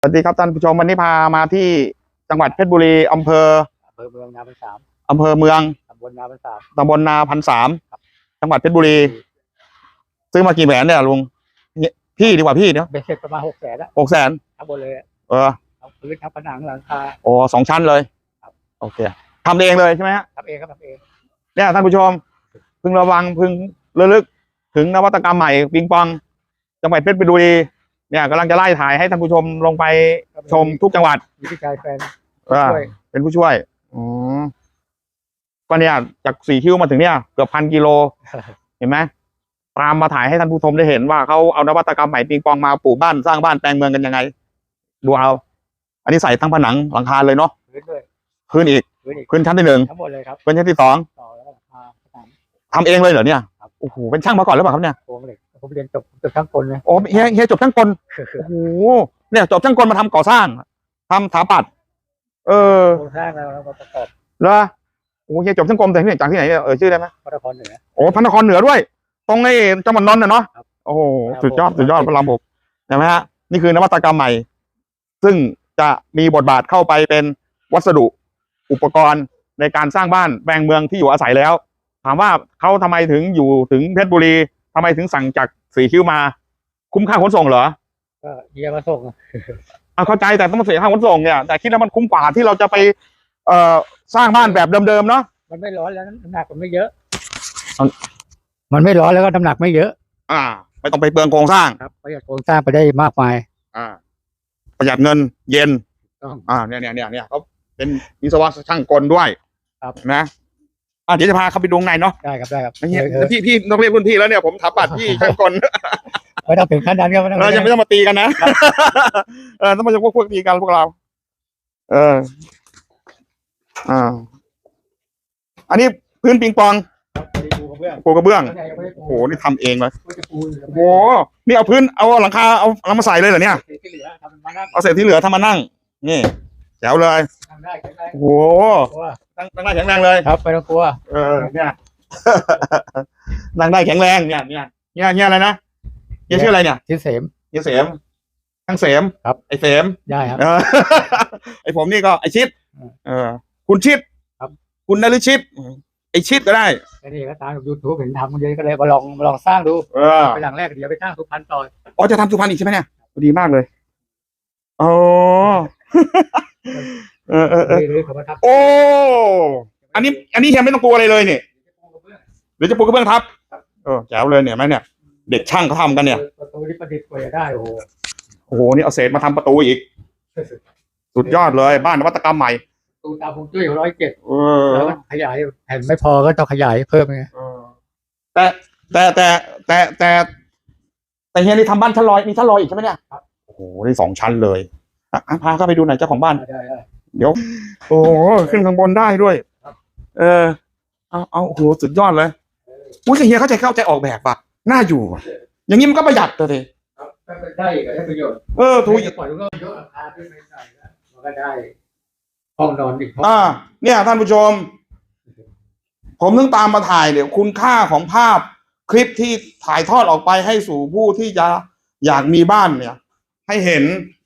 สวัสดีครับท่านผู้ชมวันนี้พามาที่จังหวัดเพชรบุรีอำเภออำเภอเมืองนาพันสามอำเภอเมืองตำบลนาพันสามตำบลนาพันสามจังหวัดเพชรบุรี ซื้อมากี่แหวนเนี่ยลุงเนี่ยพี่ดีกว่าพี่เนาะเบสเสร็จประมาณหกแสนอะหกแสนทั้งหมดเลยอะเออทั้งพื้นทั้งผนังหลังคาโอ้สองชั้นเลยครับโอเคทำเองเลยใช่ไหมฮะทำเองครับทำเองเนี่ยท่านผู้ชมพึงระวังพึงระลึกถึงนวัตกรรมใหม่ปิงปองจังหวัดเพชรบุรี เนี่ยกำลังจะไล่ถ่ายให้ท่านผู้ชมลงไปชมทุกจังหวัดวิธีการแฟนเออช่วยเป็นผู้ช่วยอ๋อก็เนี่ยจากสี่คิวมาถึงเนี่ยเกือบพันกิโล เห็นไหมตามมาถ่ายให้ท่านผู้ชมได้เห็นว่าเขาเอานวัตกรรมใหม่ปิงปองมาปลูกบ้านสร้างบ้านแปลงเมืองกันยังไง ดูเอา อันนี้ใส่ทั้งผนังหลังคาเลยเนาะพื้นด้วยพื้นอีกพื้นอีกพื้นชั้นที่หนึ่งทั้งหมดเลยครับพื้นชั้นที่สองต่อแล้วก็หลังคาผนังทำเองเลยเหรอเนี่ยครับโอ้โหเป็นช่างมาก่อนหรือเปล่าครับเนี่ยโครงเหล็ก ผมเรียนจบจบทั้งคนเลยโอ้เฮียเฮียจบช่างกลโอ้โหเนี่ยจบช่างกลมาทำก่อสร้างทำสถาปัตย์เออโครงสร้างแล้วแล้วก็ประกอบเหรอโอ้เฮียจบช่างกลแต่ที่ไหนจากที่ไหนเนี่ยเออชื่อได้ไหมพระนครเหนือ โอ้พระนครเหนือด้วย ตรงไอ้จังหวัดนนท์น่ะเนาะครับโอ้โหครับสุดยอดผม สุดยอดพระรามหกเห็นไหมฮะนี่คือนวัตกรรมใหม่ ซึ่งจะมีบทบาทเข้าไปเป็นวัสดุอุปกรณ์ในการสร้างบ้านแปลงเมืองที่อยู่อาศัยแล้ว ถามว่าเขาทำไมถึงอยู่ถึงเพชรบุรีทำไมถึงสั่งจาก สีคิ้วมา คุ้มค่าขนส่งเหรอก็เยียมาส่งเอาเข้าใจแต่ต้องมาเสียค่าขนส่งเนี่ยแต่คิดแล้วมันคุ้มกว่าที่เราจะไป เอ่อสร้างบ้านแบบเดิมๆเนาะมันไม่ร้อนแล้วน้ำหนักมันไม่เยอะ มันมันไม่ร้อนแล้วก็น้ำหนักไม่เยอะ อ่าไม่ต้องไปเปลืองโครงสร้างครับประหยัดโครงสร้างไปได้มากมาย อ่า ประหยัดเงินเย็นต้องอ่าเนี่ยเนี่ยเนี่ยเนี่ยเขาเป็นวิศวะช่างกลด้วย ครับนะ อ่าเดี๋ยวจะพาเขาไปดูข้างในเนาะได้ครับได้ครับไม่เนี่ยเออพี่พี่ต้องเรียกรุ่นพี่แล้วเนี่ยผมถาปัดพี่ช่างกลไม่ต้องถึงขั้นนั้นก็ไม่ต้องเรายังไม่ต้องมาตีกันนะเออต้องมาจะพวกพวกตีกันพวกเรา เอออ่าอันนี้พื้นปิงปองปูกระเบื้องปูกระเบื้องข้างในยังไม่ได้ปูโอ้โหนี่ทำเองเลยก็จะปูอยู่โอ้โหนี่เอาพื้นเอาหลังคาเอาเอามาใส่เลยเหรอเนี่ยเศษที่เหลือทำเป็นมานั่งเอาเศษที่เหลือทำมานั่งนี่ แจ๋วเลยทำได้แข็งแรงโอ้โหกลัวนั่งนั่งได้แข็งแรงเลย ครับไม่ต้องกลัวเออเนี่ย นั่งได้แข็งแรงเนี่ยเนี่ยเนี่ยเนี่ยอะไรนะเนี่ยชื่ออะไรเนี่ยที่เสมเนี่ยเสมทั้งเสมครับ ไอเสมได้ครับ เออ ไอผมนี่ก็ไอชิดอืมเออ คุณชิดครับ คุณนฤชิตไอชิดก็ได้ไอ้นี่ก็ตามยูทูบเห็นทำกันเยอะก็เลยมาลองมาลองสร้างดูเออไปหลังแรกเดี๋ยวไปสร้างสุพรรณต่ออ๋อจะทำสุพรรณอีกใช่ไหมเนี่ยดีมากเลยอ๋อ เออเออเออเรื่อเขามาทับโอ้ อันนี้ อันนี้เฮียไม่ต้องกลัวอะไรเลยเนี่ยเดี๋ยวจะปูกระเบื้องทับเออแจ๋วเลยเนี่ยเห็นไหมเนี่ย เด็กช่างเขาทำกันเนี่ย ประตูที่ประดิษฐ์กว่าจะได้โอ้โหโอ้โห นี่เอาเศษมาทำประตูอีก สุดยอดเลยบ้านนวัตกรรมใหม่ ประตูตามฮวงจุ้ยร้อยเจ็ดเออ แล้วก็ขยายแผ่นไม่พอก็ต้องขยายเพิ่มไงแต่แต่แต่แต่แต่แต่เฮียนี่ทำบ้านชั้นลอยมีชั้นลอยอีกใช่ไหมเนี่ย โอ้โหนี่สองชั้นเลย อะอะพาเข้าไปดูหน่อยเจ้าของบ้าน ได้ได้เดี๋ยว โอ้โหขึ้นข้างบนได้ด้วย เออ เอาเอาโอ้โหสุดยอดเลยอุ้ยแต่เฮียเข้าใจเข้าใจออกแบบปะน่าอยู่อะอย่างนี้มันก็ประหยัดเลยครับได้อีกได้ประโยชน์เออถูกจะปล่อยก็ยกราคาขึ้นไปหน่อยนะมันก็ได้ห้องนอนอีกห้องอ่าเนี่ยท่านผู้ชม ผมต้องตามมาถ่ายเดี๋ยวคุณค่าของภาพคลิปที่ถ่ายทอดออกไปให้สู่ผู้ที่จะอยากมีบ้านเนี่ย ให้เห็นโครง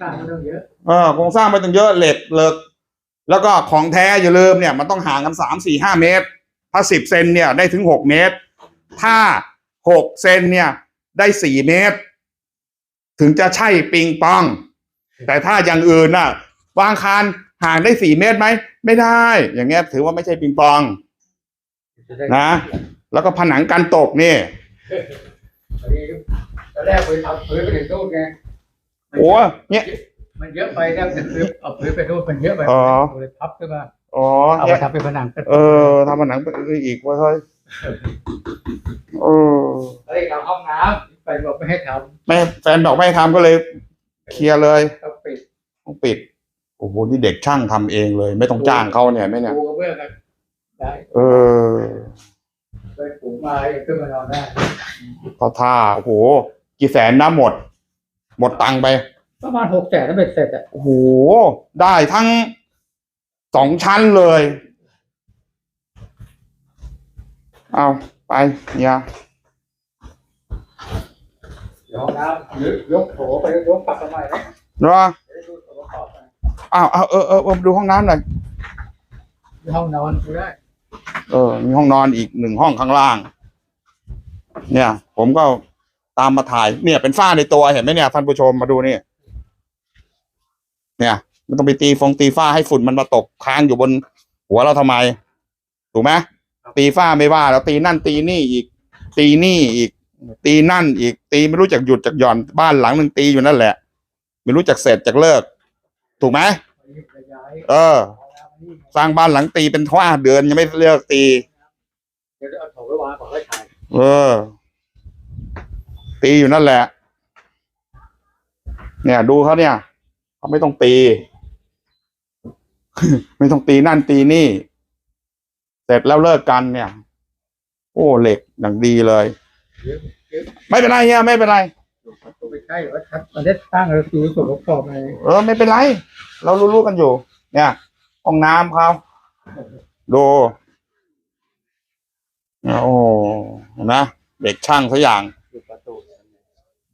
สร้างก็ต้องเยอะเออโครงสร้างไปตั้งเยอะเหล็กเหลิกแล้วก็ของแท้อย่าลืมเนี่ยมันต้องห่างกันสามสี่ห้าเมตร ถ้าสิบเซนเนี่ยได้ถึงหกเมตร ถ้าหกเซนเนี่ยได้สี่เมตร ถึงจะใช่ปิงปอง แต่ถ้าอย่างอื่นน่ะวางคานห่างได้สี่เมตรไหมไม่ได้ อย่างเงี้ย ถือว่าไม่ใช่ปิงปองจะได้นะแล้วก็ผนังกันตกนี่ตอนนี้ตอนแรกไปทำพื้นไปถึงนู่นไง โอ้เนี่ย มันเยอะไปเนี่ยคือเอาพื้นไปนู่นมันเยอะไปอ๋อ เลยพับขึ้นมาอ๋อเอาเนี่มายทำเป็นผนังกันเออทำผนังไปอีกว่าเฮ้ยเออเฮ้ยเราห้องน้ำไปบอกไม่ให้ทแม่แฟนบอกไม่ให้ทำก็เลยเคลียร์เลยำต้องปิดต้องปิดโอ้โหนี่เด็กช่างทำเองเลย ไม่ต้องจ้างเขาเนี่ยไหมเนี่ยปูกระเบื้องกันได้เออไปปลูกไม้ขึ้นมานอนได้พอท่าโอ้โหกี่แสนนะหมด หมดตังค์ไป ประมาณหกแสนแล้วเป็นเสร็จอะโอ้โห ได้ทั้งสองชั้นเลย เอาไปเนี่ยเดี๋ยวห้องน้ำหรือยกโถไปยกปักทำไมนะเหรอจะได้ดูส่วนประกอบนะอ้าวเอาเออเออเออดูห้องน้ำหน่อย ห้องนอนดูได้เออ มีห้องนอนอีกหนึ่งห้องข้างล่าง เนี่ย ผมก็ ตามมาถ่ายเนี่ยเป็นฝ้าในตัวเห็นไหมเนี่ยท่านผู้ชมมาดูนี่เนี่ยไม่ต้องไปตีฟงตีฝ้าให้ฝุ่นมันมาตกค้างอยู่บน หัวเราทำไม ถูกไหมตีฝ้าไม่ว่าแล้วตีนั่นตีนี่อีก ตีนี่อีก ตีนั่นอีก ตีไม่รู้จักหยุดจักหย่อนบ้านหลังหนึ่งตีอยู่นั่นแหละ ไม่รู้จักเสร็จจักเลิก ถูกไหมวันนี้จะย้ายเออห้องน้ำมานี่สร้างบ้านหลังตีเป็นท่าเดือนยังไม่เลิกตีเดี๋ยวเอาโถไปวางก่อนค่อยถ่ายเออ ตีอยู่นั่นแหละ เนี่ย ดูเขาเนี่ยเขาไม่ต้องตี ไม่ต้องตีนั่นตีนี่ เสร็จแล้วเลิกกันเนี่ย โอ้เหล็กอย่างดีเลยเยอะเยอะไม่เป็นไรเฮียไม่เป็นไรประตูไม่ใช่หรือว่าทัดมันได้ตั้งเราดูส่วนประกอบอะไรเออไม่เป็นไร เรารู้ๆกันอยู่ เนี่ยห้องน้ำเขาดูโอ้เห็นไหมเด็กช่างสักอย่างดูประตู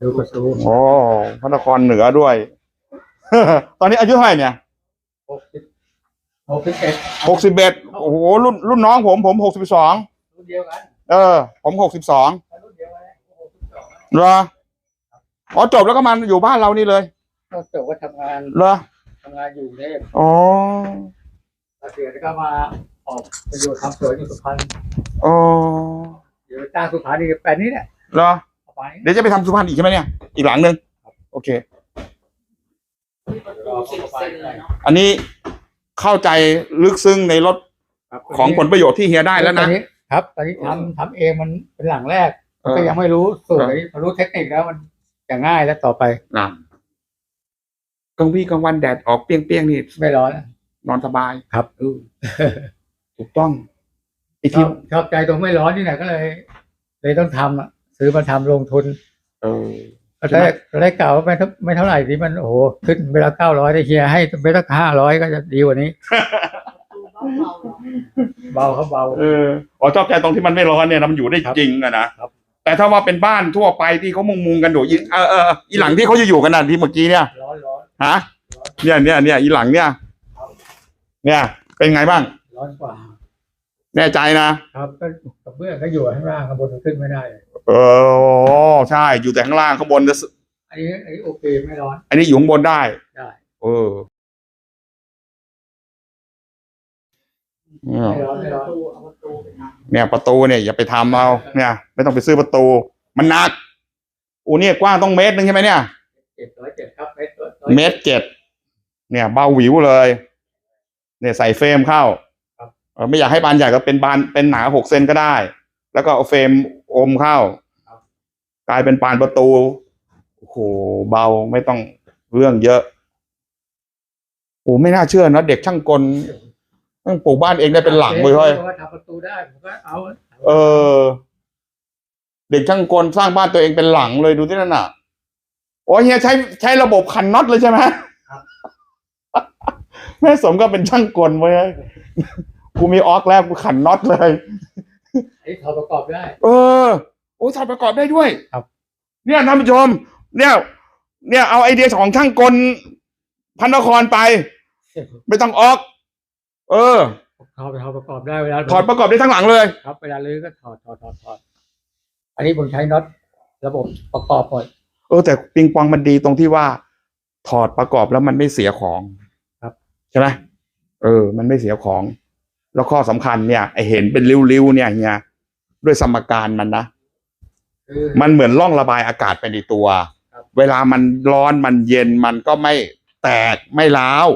ดูประตูโอ้พระนครเหนือด้วย ตอนนี้อายุเท่าไหร่เนี่ยหกสิบหกสิบเอ็ดหกสิบเอ็ดโอ้โหรุ่นรุ่นน้องผมผมหกสิบสองรุ่นเดียวกันเออ ผมหกสิบสองรุ่นเดียวกันหกสิบสองเหรออ๋อจบแล้วก็มาอยู่บ้านเรานี่เลยก็จบว่าทำงานเหรอทำงานอยู่เนี่ยอ๋อเกษียณแล้วก็มาออกไปอยู่ทำสวนอยู่สุพรรณอ๋อเดี๋ยวจ้างสุพรรณอีกแปลงนี้เนี่ยเหรอเอา ไปเดี๋ยวจะไปทำสุพรรณอีกใช่ไหมเนี่ย อีกหลังหนึ่งโอเครอเขาไปได้อันนี้เข้าใจลึกซึ้งในรถครับของผลประโยชน์ที่เฮียได้แล้วตอนะนนี้ครับตอนนี้ทำทำเองมันเป็นหลังแรกเออ ก็ยังไม่รู้สูตรนี้พอรู้เทคนิคแล้วมันจะง่ายแล้วต่อไปนะกลางวี่กลางวันแดดออกเปรี้ยงๆนี่ไม่ร้อนนอนสบาย ครับถูกต้องไอ้ชที่อบชอบใจตรงไม่ร้อนนี่แหละก็เลย เลยต้องทำอะ ซื้อมาทำลงทุนเออก็ได้ก็ได้กล่าวว่าไม่เท่าไม่เท่าไหร่ที่มันโอ้โหขึ้นเวลาเก้าร้อยได้เฮียให้ไปสักห้าร้อยก็จะดีกว่านี้ เบาเขาเบาเอออ๋อชอบใจตรงที่มันไม่ร้อนเนี่ยนะมันอยู่ได้ครับจริงอะนะครับแต่ถ้าว่าเป็นบ้านทั่วไปที่เขามุงมุงๆกันอยู่อีเออเอออีหลังที่เขาจะอยู่กันน่ะที่เมื่อกี้เนี่ยร้อนร้อนฮะเนี่ยเนี่ยเนี่ยอีหลังเนี่ย เนี่ย เป็นไงบ้าง ร้อนกว่า แน่ใจนะครับก็กระเบื้องก็อยู่ข้างล่างข้างบนมันขึ้นไม่ได้ เออใช่ อยู่แต่ข้างล่างข้างบนจะอันนี้อันนี้โอเคไม่ร้อน อันนี้อยู่ข้างบนได้ได้ เออเนี่ยไม่ร้อนไม่ร้อนเนี่ย ประตูเนี่ยอย่าไปทำเอาเนี่ย ไม่ต้องไปซื้อประตู มันหนักอูเนี่ยกว้างต้องเมตรหนึงใช่ไหมเนี่ย เจ็ดร้อยเจ็ดครับเมตรร้อยเมตรเจ็ดเนี่ยเบาหวิวเลย เนี่ยใส่เฟรมเข้าเออไม่อยากให้บานใหญ่ก็เป็นบานเป็นหนาหกเซนก็ได้ แล้วก็เอาเฟรม อมเข้ากลายเป็นปานประตูโอ้โหเบาไม่ต้องเรื่องเยอะโอ้ไม่น่าเชื่อนะเด็กช่างกลต้องปลูกบ้านเองได้เป็นหลังเลยเฮ้ยว่าทำประตูได้ผมก็เอาเออ เด็กช่างกลสร้างบ้านตัวเองเป็นหลังเลยดูที่นั่นน่ะโอ้ยเฮียใช้ใช้ระบบขันน็อตเลยใช่ไหมแม่สมก็เป็นช่างกลเว้ยกูมีออกแล้วกูขันน็อตเลย ไอ้ถอดประกอบได้ เออโอ้ยถอดประกอบได้ด้วยครับ เนี่ยท่านผู้ชม เนี่ย เนี่ยเอาไอเดียของช่างกลพันนครไป ไม่ต้องออก เออถอดถอดประกอบได้เวลาถอดประกอบได้ทั้งหลังเลยครับเวลาลื้อก็ถอดถอดถอดถอดอันนี้ผมใช้น็อตระบบประกอบหมดเออแต่ปิงปองมันดีตรงที่ว่า ถอดประกอบแล้วมันไม่เสียของ ครับใช่ไหมเออ มันไม่เสียของ แล้วข้อสำคัญเนี่ยไอเห็นเป็นริ้วๆเนี่ยเฮียด้วยสมการมันนะคือมันเหมือนร่องระบายอากาศไปในตัวครับเวลามันร้อนมันเย็นมันก็ไม่แตกไม่ร้าว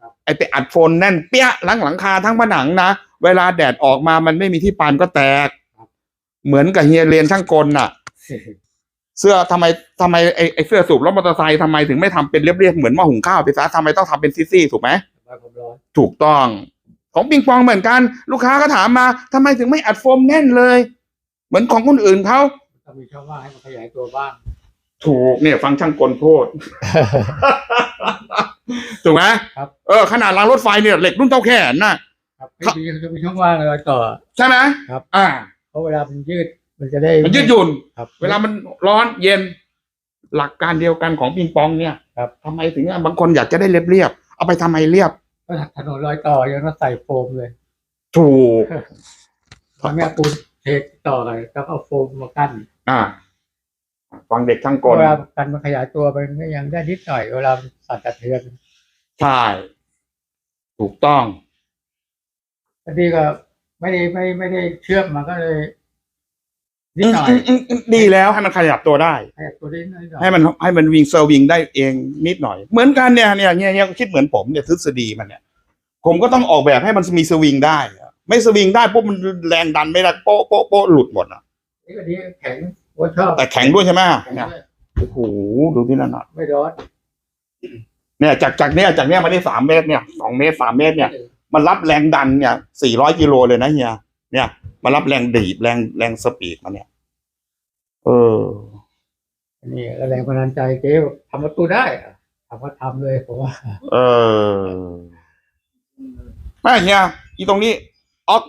ครับไอไปอัดโฟนแน่นเปี้ยหลังหลังคาทั้งผนังนะเวลาแดดออกมามันไม่มีที่ปานก็แตก เหมือนกับเฮียเรียนช่างกลน่ะ เสื้อทำไมทำไมไอไอเสื้อสูบรถมอเตอร์ไซค์ทำไมถึงไม่ทำเป็นเรียบๆเหมือนหม้อหุงข้าวไปซะทำไมต้องทำเป็นซี่ๆถูกไหมระบายความร้อนถูกต้อง ของปิงปองเหมือนกัน ลูกค้าก็ถามมาทำไมถึงไม่อัดโฟมแน่นเลย เหมือนของคนอื่นเขาต้องมีช่องว่างให้มันขยายตัวบ้าง ถูกเนี่ย ฟังช่างกลพูดถูกไหมครับเออขนาดรางรถไฟเนี่ยเหล็กรุ่นเท่าแขนน่ะครับไม่มีจะมีช่องว่างเลยต่อใช่ไหมครับ อ่าเพราะเวลามันยืดมันจะได้มันยืดหยุ่นครับ เวลามันร้อนเย็น หลักการเดียวกันของปิงปองเนี่ยครับทำไมถึงอะบางคนอยากจะได้เรียบเรียบๆเอาไปทำไมเรียบก็ ถนนรอยต่อยังต้องใส่โฟมเลยถูกตอนนี้เอาปูนเทต่อกันแล้วก็เอาโฟมมากั้นอ่าฟังเด็กช่างกลเวลากันมันขยายตัวมันก็ยังได้นิดหน่อยเวลามันสั่นสะเทือนใช่ถูกต้องอันนี้ก็ไม่ได้ไม่ไม่ได้เชื่อมมันก็เลย นิดหน่อยมมอืมดีแล้วให้มันขยับตัวได้ ขยับตัวได้นิดหน่อยให้มันให้มันวิ่งเซอร์วิงได้เองนิดหน่อย เหมือนกันเนี่ยเนี่ยเนี่ยเนี่ยคิดเหมือนผมเนี่ยทฤษฎีมันเนี่ย ผมก็ต้องออกแบบให้มันมีสวิงได้อะไม่สวิงได้ปุ๊บมันแรงดันไม่ได้โป๊ะโป๊ะโป๊ะหลุดหมดอะนี่ก็ดีแข็งโอ้ชอบแต่แข็งด้วยใช่ไหมแข็งเนี่ยด้วยโอ้โหดูที่นั่นน่ะไม่ร้อนเนี่ยจากจากเนี่ยจากเนี่ยมาได้สามเมตรเนี่ยสองเมตรสามเมตรเนี่ย มันรับแรงดันเนี่ยสี่ร้อยกิโลเลยนะเฮียเนี่ย มันรับแรงดีดแรงแรงสปีดมันเนี่ย เอออันนี่แรงบันดาลใจเจ๊บอกทำประตูได้อะทำก็ทำเลยผมว่า เออไม่เฮียอีตรงนี้ออก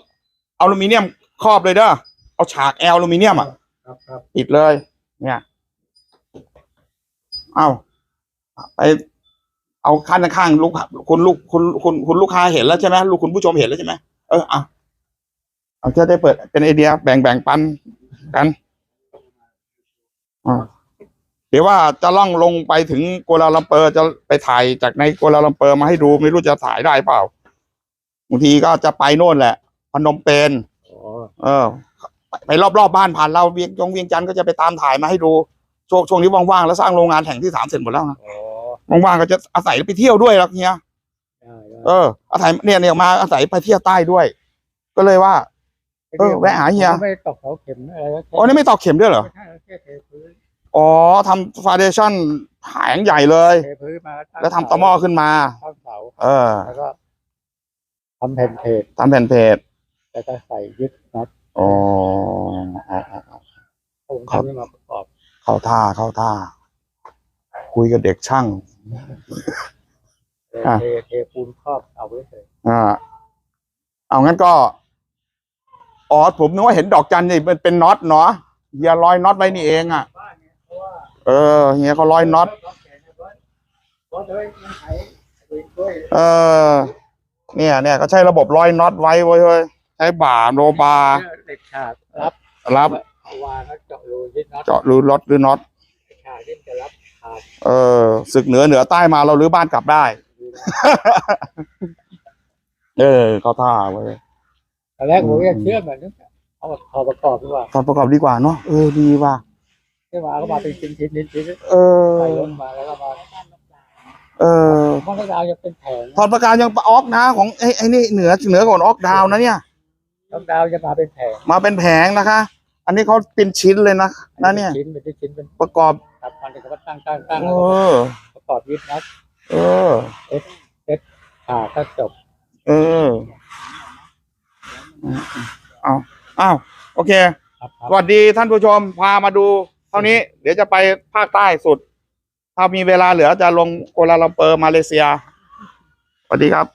อลูมิเนียมครอบเลยเด้อเอาฉากแอลอลูมิเนียมอะครับครับปิดเลย เนี่ย เอาไป เอาข้างข้างๆลูกคุณลูกคุณคุณคุณลูกค้าเห็นแล้วใช่ไหมลูกคุณผู้ชมเห็นแล้วใช่ไหมเออเอา เอาจะได้เปิดเป็นไอเดียแบ่งแบ่งปันกันอ่าเดี๋ยวว่าจะล่องลงไปถึงกัวลาลัมเปอร์จะไปถ่ายจากในกัวลาลัมเปอร์มาให้ดูไม่รู้จะถ่ายได้เปล่าบางทีก็จะไปโน่นแหละ พนมเปญอ๋อเออ ไปรอบๆบบ้านผ่านเราเวียงจงเวียงจันทร์ก็จะไปตามถ่ายมาให้ดูช่วงช่วงนี้ว่างๆแล้วสร้างโรงงานแห่งที่สามเสร็จหมดแล้วนะอ๋อว่างๆก็จะอาศัยไปเที่ยวด้วยหรอกเฮียได้ได้เอออาศัยเนี่ยเนี่ยมาอาศัยไปเที่ยวใต้ด้วย ก็เลยว่า เออแวะหาเฮียผมไม่ได้ตอกเสาเข็มอะไรแล้วอ๋อนี่ไม่ตอกเข็มด้วยเหรอไม่ใช่แค่เทพื้นอ๋อทำฟาเดชั่นแผงใหญ่เลย เทพื้นมาแล้วทำตะหม้อขึ้นมาข้างเสาเออแล้วก็ทำแผ่นเพจทำแผ่นเพจแล้วก็ใส่ยึดน็อตอ๋ออ๋ออ๋ออ๋อผมครับทำให้มาประกอบ เข้าท่าเข้าท่า คุยกับเด็กช่างอะเทเทปูนครอบเอาไว้เลยอ่าเอางั้นก็ อ๋อผมนึกว่าเห็นดอกจันนี่เป็นเป็นน็อตเนาะเฮียร้อยน็อตไว้นี่เองอะ บ้านเนี่ยเพราะว่าเออเฮียเขาร้อยน็อตเพราะเลยมันไขด้วยเออ เนี่ยเนี่ยก็ใช้ระบบร้อยน็อตไว้ไว้เว้ยใช้บ่าโนบาเหล็กฉากรับรับเอาวางแล้วเจาะรูยึดน็อตเจาะหรือรถหรือน็อต เหล็กฉากที่มันจะรับขาดเออศึกเหนือเหนือใต้มาเรารื้อบ้านกลับได้ดูนะเออ เขาท่าไว้ย ตอนแรกผมก็เชื่อมแบบนึกเอามาเอาประกอบดีกว่าตอนประกอบดีกว่าเนาะเออดีว่ะใช่ไหมก็มาเป็นชิ้นชิ้นชิ้นชิ้นเออใส่รถมาแล้วก็มาเออมอนดาวจะเป็นแผงถอดประกายังออกนะ ของไอ้ไอ้นี่เหนือเหนือกว่าออกดาวนะเนี่ยมอนดาวจะมาเป็นแผงมาเป็นแผงนะคะ อันนี้เขาเป็นชิ้นเลยนะนะเนี่ยชิ้นเป็นชิ้นเป็นประกอบตัดมันแล้วก็ตั้งตั้งตั้งเอแล้วก็อประกอบยึดน็อตเออขาก็จบ เออ เอาอ้าวโอเคครับคสรับวัสดีท่านผู้ชมพามาดู เท่านี้เดี๋ยวจะไปภาคใต้สุด ถ้ามีเวลาเหลือจะลงโกลาลัมเปอร์มาเลเซียสวัสดีครับ